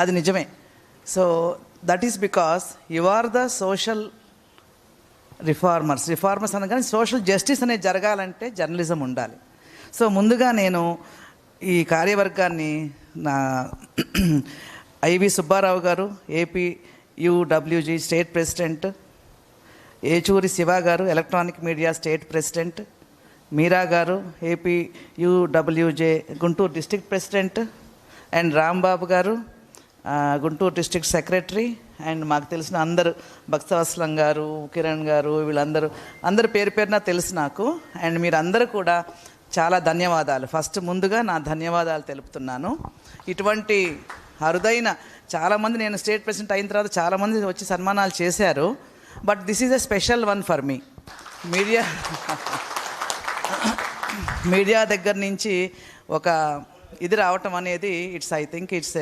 అది నిజమే. So that is because you are the social reformers reformers అనగానే social justice అనేది జరగాలంటే జర్నలిజం ఉండాలి. సో ముందుగా నేను ఈ కార్యవర్గాన్ని నా I V Subbarao garu AP UWJ state president Yechuri Siva garu electronic media state president Meera garu AP UWJ Guntur district president and Rambabu garu Guntur district secretary and మాకు తెలిసిన అందరు భక్తవత్సలం గారు కిరణ్ గారు వీళ్ళందరూ అందరు పేరు పేరున తెలుసు నాకు. అండ్ మీరందరూ కూడా చాలా ధన్యవాదాలు. ఫస్ట్ ముందుగా నా ధన్యవాదాలు తెలుపుతున్నాను. ఇటువంటి అరుదైన చాలామంది నేను స్టేట్ ప్రెసిడెంట్ అయిన తర్వాత చాలామంది వచ్చి సన్మానాలు చేశారు. But this is a special one for me. Media media దగ్గర నుంచి ఒక ఇది రావటం అనేది ఇట్స్ ఐ థింక్ ఇట్స్